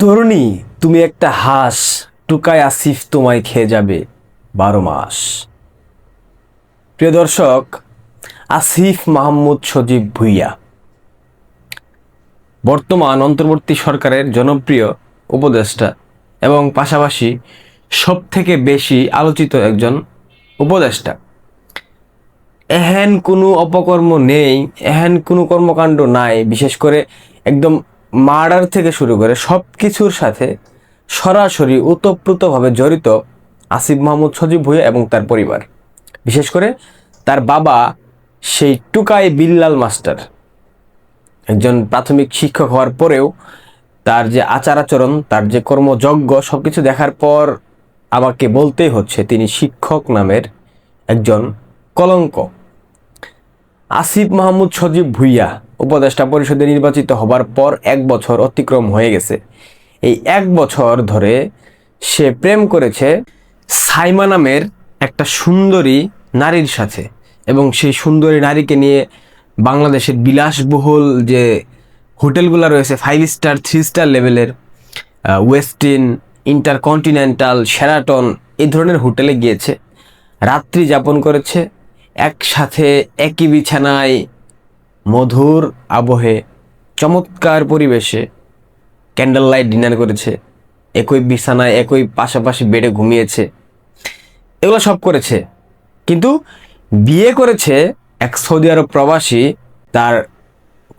তরুণী, তুমি একটা হাঁস, টুকায় আসিফ তোমায় খেয়ে যাবে বারো মাস। প্রিয় দর্শক, আসিফ মাহমুদ সজীব ভুইয়া। বর্তমান অন্তর্বর্তী সরকারের জনপ্রিয় উপদেষ্টা এবং পাশাপাশি সব থেকে বেশি আলোচিত একজন উপদেষ্টা। এহেন কোনো অপকর্ম নেই, এহেন কোনো কর্মকাণ্ড নাই, বিশেষ করে একদম মার্ডার থেকে শুরু করে সব কিছুর সাথে সরাসরি ওতপ্রোতভাবে জড়িত আসিফ মাহমুদ সজীব ভুঁইয়া এবং তার পরিবার। বিশেষ করে তার বাবা সেই টুকাই বিল্লাল মাস্টার। একজন প্রাথমিক শিক্ষক হওয়ার পরেও তার যে আচার আচরণ তার যে কর্মযজ্ঞ সব কিছু দেখার পর আমাকে বলতেই হচ্ছে তিনি শিক্ষক নামের একজন কলঙ্ক। আসিফ মাহমুদ সজীব ভুইয়া উপদেষ্টা পরিষদে নির্বাচিত হবার পর এক বছর অতিক্রম হয়ে গেছে। এই এক বছর ধরে সে প্রেম করেছে সাইমা নামের একটা সুন্দরী নারীর সাথে এবং সেই সুন্দরী নারীকে নিয়ে বাংলাদেশের বিলাসবহুল যে হোটেলগুলো রয়েছে ফাইভ স্টার থ্রি স্টার লেভেলের ওয়েস্টিন ইন্টারকন্টিনেন্টাল শেরাটন এই ধরনের হোটেলে গিয়েছে। রাত্রি যাপন করেছে। একসাথে একই বিছানায় মধুর আবহে চমৎকার পরিবেশে ক্যান্ডেল লাইট ডিনার করেছে, একই বিছানায় একই পাশাপাশি বেডে ঘুমিয়েছে। এগুলো সব করেছে। কিন্তু বিয়ে করেছে এক সৌদি আরব প্রবাসী, তার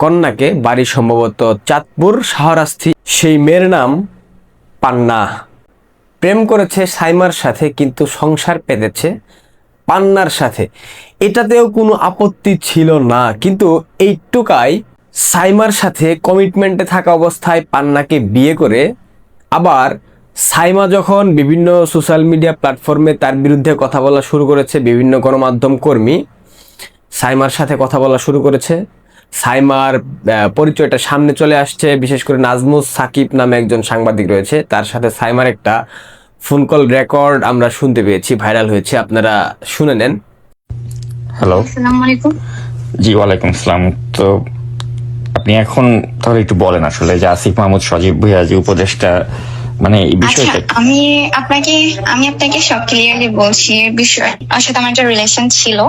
কন্যাকে বাড়ি সম্ভবত চাঁদপুর শাহরাস্থি সেই মেয়ের নাম পান্না। প্রেম করেছে সাইমার সাথে, কিন্তু সংসার পেতেছে পান্নার সাথে। এটাতেও কোনো আপত্তি ছিল না, কিন্তু এইটুকাই সাইমার সাথে কমিটমেন্টে থাকা অবস্থায় পান্নাকে বিয়ে করে আবার সাইমা যখন বিভিন্ন সোশ্যাল মিডিয়া প্ল্যাটফর্মে তার বিরুদ্ধে কথা বলা শুরু করেছে, বিভিন্ন গণমাধ্যম কর্মী সাইমার সাথে কথা বলা শুরু করেছে। সাইমার পরিচয়টা সামনে চলে আসছে, বিশেষ করে নাজমুস সাকিব নামে একজন সাংবাদিক রয়েছে, তার সাথে সাইমার একটা ফোন কল রেকর্ড আমরা শুনতে পেয়েছি ভাইরাল হয়েছে আপনারা শুনে নেন। হ্যালো। আসসালামু আলাইকুম। জি ওয়ালাইকুম আসসালাম। তো আপনি এখন তাহলে একটু বলেন আসলে যে আসিফ মাহমুদ সজীব ভুইয়া যে উপদেশটা মানে এই আচ্ছা বিষয়টা আমি আপনাকে আমি আপনাকে সব ক্লিয়ারলি বলছি এর বিষয় আর সাথে আমার একটা রিলেশন ছিল।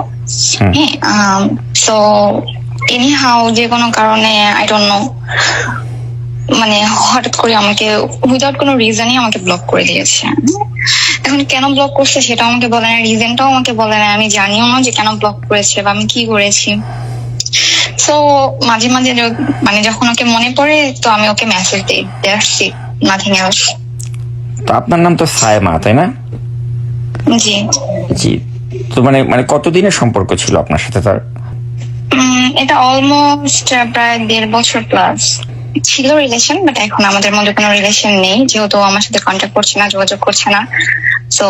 হ্যাঁ সো এনি হাউ যে কোনো কারণে আই ডোন্ট নো মানে হঠাৎ করে আমাকে উইদাউট কোনো রিজনই আমাকে ব্লক করে দিয়েছে। এখন কেন ব্লক করছে সেটা আমাকে বলে না রিজনটাও আমাকে বলে না আমি জানিও না যে কেন ব্লক করেছে বা আমি কি করেছি। সো মাঝে মাঝে মানে যখন ওকে মনে পড়ে তো আমি ওকে মেসেজ দিই দ্যাটস ইট নাথিং এলস তো আপনার নাম তো সায়মা তাই না? জি। জি। তো মানে মানে কতদিনের সম্পর্ক ছিল আপনার সাথে তার? এটা অলমোস্ট প্রায় দেড় বছর প্লাস ছিল রিলেশন বাট এখন আমাদের মধ্যে কোনো রিলেশন নেই। যেহেতু আমার সাথে কন্ট্যাক্ট করছে না যোগাযোগ করছে না। তো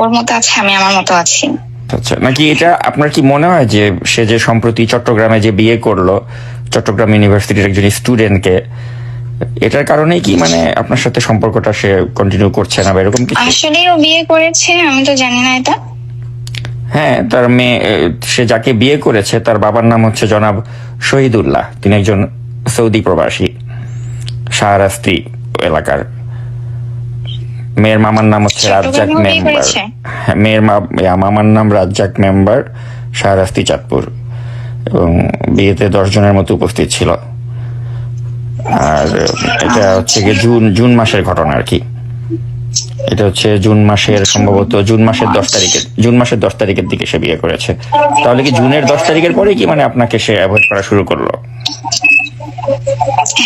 ওর মতো আছে আমি আমার মতো আছি। আচ্ছা নাকি এটা আপনার কি মনে হয় যে সে যে সম্প্রতি চট্টগ্রামে যে বিয়ে করল চট্টগ্রাম ইউনিভার্সিটির একজন স্টুডেন্টকে এটার কারণেই কি মানে আপনার সাথে সম্পর্কটা সে কন্টিনিউ করছে না বা এরকম কিছু? আসলে ও বিয়ে করেছে আমি তো জানি না এটা। হ্যাঁ তার মেয়ে সে যাকে বিয়ে করেছে তার বাবার নাম হচ্ছে জনাব শহীদুল্লাহ। তিনি একজন সৌদি প্রবাসী শাহরাস্তি এলাকার। মেয়ের মামার নাম হচ্ছে রাজ্জাক মেম্বার। হ্যাঁ, মেয়ের মামার নাম রাজ্জাক মেম্বার শাহরাস্তি চাঁদপুর। এবং বিয়েতে দশ জনের মতো উপস্থিত ছিল। আর এটা হচ্ছে গিয়ে জুন জুন মাসের ঘটনা আর কি। এটা হচ্ছে জুন মাসের সম্ভবত জুন মাসের দশ তারিখের জুন মাসের দশ তারিখের দিকে সে বিয়ে করেছে। তাহলে কি জুনের দশ তারিখের পরে কি মানে আপনাকে সে অ্যাভয়েড করা শুরু করল?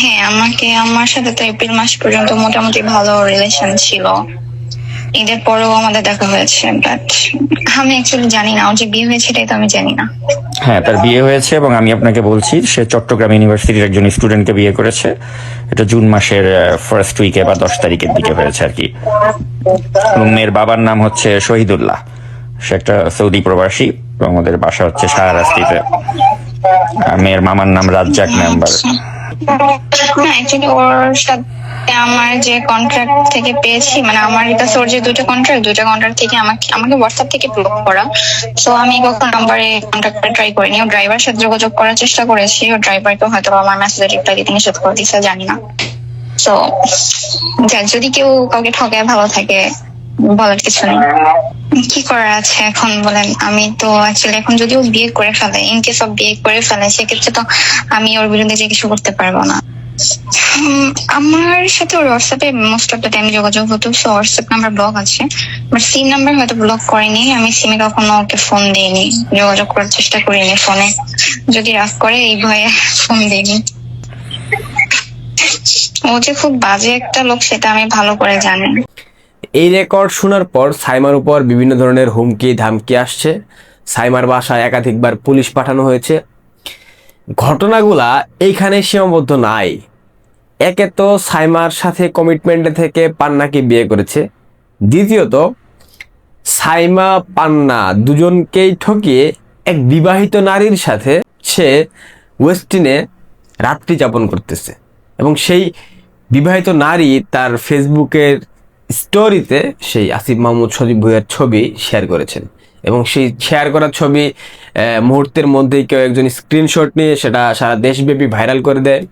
হ্যাঁ আমাকে, আমার সাথে তো এপ্রিল মাস পর্যন্ত মোটামুটি ভালো রিলেশন ছিল। ঈদের পরেও আমাদের দেখা হয়েছে বাট আমি অ্যাকচুয়ালি জানি না ওর যে বিয়ে হয়েছে এটাই তো আমি জানি না। হ্যাঁ তার বিয়ে হয়েছে এবং আমি আপনাকে বলছি সে চট্টগ্রাম ইউনিভার্সিটির একজন স্টুডেন্টকে বিয়ে করেছে। এটা জুন মাসের ফার্স্ট উইকে বা দশ তারিখের দিকে হয়েছে আর কি। এবং মেয়ের বাবার নাম হচ্ছে শহীদুল্লাহ। সে একটা সৌদি প্রবাসী এবং ওদের বাসা হচ্ছে শাহরাস্তিতে মেয়ের মামার নাম রাজ্জাক মেম্বার আমার যে কন্ট্রাক্ট থেকে পেয়েছি মানে আমার যে দুটো কন্ট্রাক্ট দুটো কন্ট্রাক্ট থেকে আমাকে আমাকে হোয়াটসঅ্যাপ থেকে ব্লক করা। সো আমি কখন নাম্বারে কন্ট্যাক্ট ট্রাই করিনি। ও ড্রাইভার সাথে যোগাযোগ করার চেষ্টা করেছি। ও ড্রাইভারকে হয়তো আমার মেসেজে রিপ্লাই দিতে নিষেধ করে দিচ্ছে জানি না। যাক, যদি কেউ কাউকে ঠকায়, ভালো থাকে বলার কিছু নেই। কি করার আছে এখন বলেন? আমি তো অ্যাকচুয়ালি এখন যদিও বিয়ে করে ফেলে ইন অফ বিয়ে করে ফেলে সেক্ষেত্রে তো আমি ওর বিরুদ্ধে যে কিছু করতে পারব না। আমার সাথে ওর হোয়াটসঅ্যাপে মোস্ট অফ দ্য টাইম যোগাযোগ হতো সো হোয়াটসঅ্যাপ নাম্বার ব্লক আছে। বাট সিম নাম্বার হয়তো ব্লক করেনি, আমি সিমে কখনো ওকে ফোন দিইনি, যোগাযোগ করার চেষ্টা করিনি ফোনে যদি রাগ করে, এই ভয়ে ফোন দিইনি। ও যে খুব বাজে একটা লোক, সেটা আমি ভালো করে জানি। এই রেকর্ড শোনার পর সাইমার উপর বিভিন্ন ধরনের হুমকি, ধামকি আসছে। সাইমার বাসায় একাধিকবার পুলিশ পাঠানো হয়েছে। ঘটনাগুলা এইখানে সীমাবদ্ধ নাই। একে তো সাইমার সাথে কমিটমেন্টে থেকে পান্নাকে বিয়ে করেছে। দ্বিতীয়ত, সাইমা, পান্না দুজনকেই ঠকিয়ে এক বিবাহিত নারীর সাথে সে ওয়েস্টিনে রাত্রি যাপন করতেছে। এবং সেই বিবাহিত নারী তার ফেসবুকের স্টোরিতে সেই আসিফ মাহমুদ সজীব ভুইয়ার ছবি শেয়ার করেছেন। এবং সেই শেয়ার করা ছবি মুহূর্তের মধ্যেই কেউ একজন স্ক্রিনশট নিয়ে সেটা সারা দেশব্যাপী ভাইরাল করে দেয়।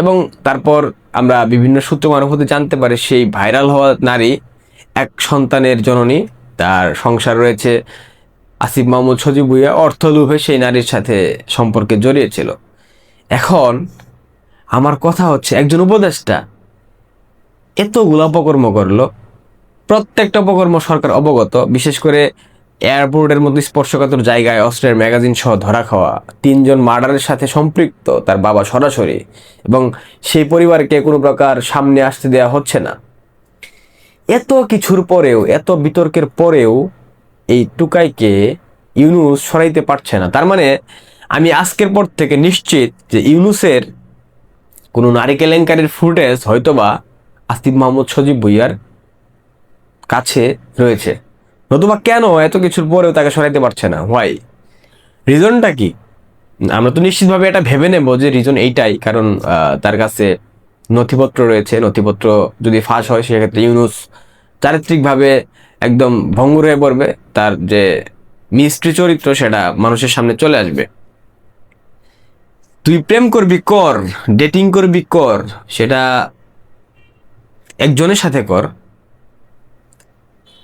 এবং তারপর আমরা বিভিন্ন সূত্র মারফতে জানতে পারি, সেই ভাইরাল হওয়া নারী এক সন্তানের জননী, তার সংসার রয়েছে। আসিফ মাহমুদ সজীব ভুইয়া অর্থ লোভে সেই নারীর সাথে সম্পর্কে জড়িয়েছিল এখন আমার কথা হচ্ছে, একজন উপদেষ্টা এতগুলো অপকর্ম করল। প্রত্যেকটা অপকর্ম সরকার অবগত, বিশেষ করে এয়ারপোর্টের মধ্যে স্পর্শকাতর জায়গায় অস্ত্রের ম্যাগাজিন সহ ধরা খাওয়া, তিনজন মার্ডারের সাথে সম্পৃক্ত তার বাবা সরাসরি, এবং সেই পরিবারকে কোনো প্রকার সামনে আসতে দেওয়া হচ্ছে না। এত কিছুর পরেও, এত বিতর্কের পরেও এই টুকাইকে ইউনুস সরাইতে পারছে না। তার মানে আমি আজকের পর থেকে নিশ্চিত যে ইউনুসের কোনো নারী কেলেঙ্কারির ফুটেজ হয়তোবা আসিফ মাহমুদ সজীব ভুইয়ার কাছে রয়েছে। নতুবা কেন এত কিছুর পরেও তাকে সরাইতে পারছে না? হোয়াই রিজনটা কি? আমরা তো নিশ্চিতভাবে এটা ভেবে নেব যে রিজন এইটাই, কারণ তার কাছে নথিপত্র রয়েছে। নথিপত্র যদি ফাঁস হয়, সেক্ষেত্রে ইউনুস চারিত্রিকভাবে একদম ভঙ্গুর হয়ে পড়বে। তার যে মিস্ট্রি চরিত্র, সেটা মানুষের সামনে চলে আসবে। তুই প্রেম করবি কর ডেটিং করবি কর, সেটা একজনের সাথে কর।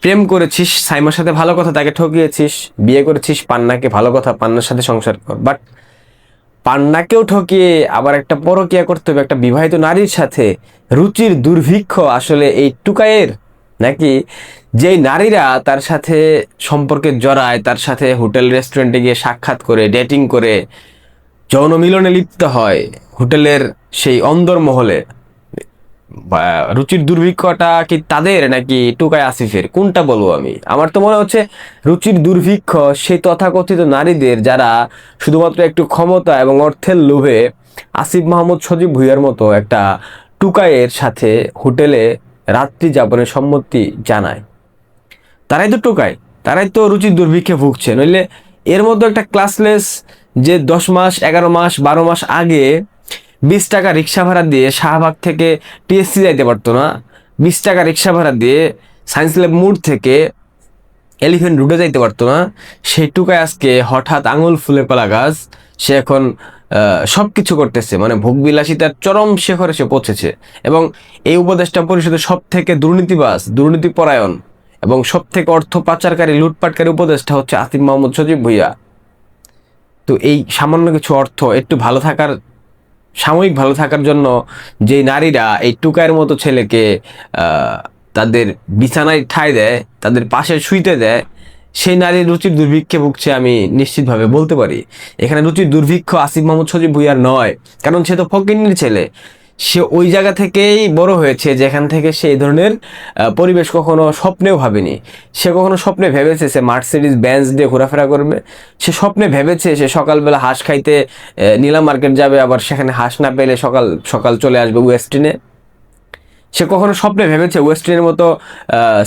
প্রেম করেছিস, সাইমার সাথে ভালো কথা তাকে ঠকিয়েছিস, বিয়ে করেছিস, পান্নাকে ভালো কথা, পান্নার সাথে সংসার কর। বাট পান্নাকেও ঠকিয়ে আবার একটা পরকিয়া করতে হবে, একটা বিবাহিত নারীর সাথে। রুচির দুর্ভিক্ষ আসলে এই টুকায়ের নাকি যেই নারীরা তার সাথে সম্পর্কে জড়ায়, তার সাথে হোটেল, রেস্টুরেন্টে গিয়ে সাক্ষাৎ করে, ডেটিং করে, যৌন মিলনে লিপ্ত হয়, হোটেলের সেই অন্দর মহলে রুচির দুর্ভিক্ষটা কি তাদের নাকি টুকায় আসিফের? কোনটা বলব আমি? আমার তো মনে হচ্ছে রুচির দুর্ভিক্ষ সেই তথাকথিত নারীদের যারা শুধুমাত্র একটু ক্ষমতা এবং অর্থের লোভে আসিফ মাহমুদ সজীব ভুইয়ার মতো একটা টুকায়ের সাথে হোটেলে রাত্রি যাপনের সম্মতি জানায়। তারাই তো টোকায় তারাই তো রুচির দুর্ভিক্ষে ভুগছে। নইলে এর মধ্যে একটা ক্লাসলেস যে দশ মাস, এগারো মাস, বারো মাস আগে বিশ টাকা রিক্সা ভাড়া দিয়ে শাহবাগ থেকে টিএসসি যাইতে পারতো না। বিশ টাকা রিক্সা ভাড়া দিয়ে সায়েন্স ল্যাব মোড় থেকে এলিফেন্ট রুটে যাইতে পারতো না। সেইটুকায় আজকে হঠাৎ আঙুল ফুলে পালা গাছ। সে এখন সব কিছু করতেছে। মানে ভোগবিলাসিতার চরম শেখরে সে পৌঁছেছে। এবং এই উপদেষ্টা পরিষদের সব থেকে দুর্নীতিবাজ, দুর্নীতিপরায়ণ এবং সব থেকে অর্থ পাচারকারী, লুটপাটকারী উপদেষ্টা হচ্ছে আসিফ মাহমুদ সজীব ভুইয়া। তো এই সামান্য কিছু অর্থ, একটু ভালো থাকার সাময়িক ভালো থাকার জন্য যে নারীরা এই টুকায়ের মতো ছেলেকে তাদের বিছানায় ঠাঁই দেয়, তাদের পাশে শুইতে দেয়, সেই নারীর রুচির দুর্ভিক্ষে ভুগছে আমি নিশ্চিতভাবে বলতে পারি। এখানে রুচির দুর্ভিক্ষ আসিফ মাহমুদ সজিব ভুইয়ার নয়, কারণ সে তো ফকিন্নির ছেলে। সে ওই জায়গা থেকেই বড় হয়েছে, যেখান থেকে সে এই ধরনের পরিবেশ কখনো স্বপ্নেও ভাবেনি। সে কখনো স্বপ্নে ভেবেছে সে মার্সিডিজ ব্যান্স দিয়ে ঘোরাফেরা করবে। সে স্বপ্নে ভেবেছে সে সকালবেলা হাঁস খাইতে নীলা মার্কেট যাবে, আবার সেখানে হাঁস না পেলে সকাল সকাল চলে আসবে ওয়েস্টিনে সে কখনো স্বপ্নে ভেবেছে ওয়েস্টিনের মতো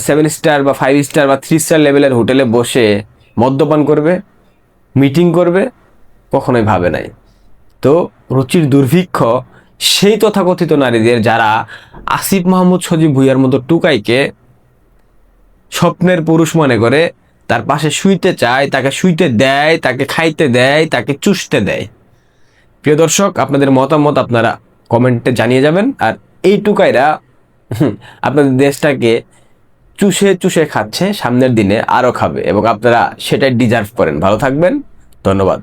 সেভেন স্টার বা ফাইভ স্টার বা থ্রি স্টার লেভেলের হোটেলে বসে মদ্যপান করবে মিটিং করবে, কখনোই ভাবে নাই। তো রুচির দুর্ভিক্ষ সেই তথাকথিত নারীদের যারা আসিফ মাহমুদ সজীব ভুইয়ার মতো টুকাইকে স্বপ্নের পুরুষ মনে করে, তার পাশে শুইতে চায়, তাকে শুইতে দেয়, তাকে খাইতে দেয়, তাকে চুষতে দেয়। প্রিয় দর্শক, আপনাদের মতামত আপনারা কমেন্টে জানিয়ে যাবেন। আর এই টুকাইরা আপনাদের দেশটাকে চুষে চুষে খাচ্ছে, সামনের দিনে আরও খাবে এবং আপনারা সেটাই ডিজার্ভ করেন। ভালো থাকবেন, ধন্যবাদ।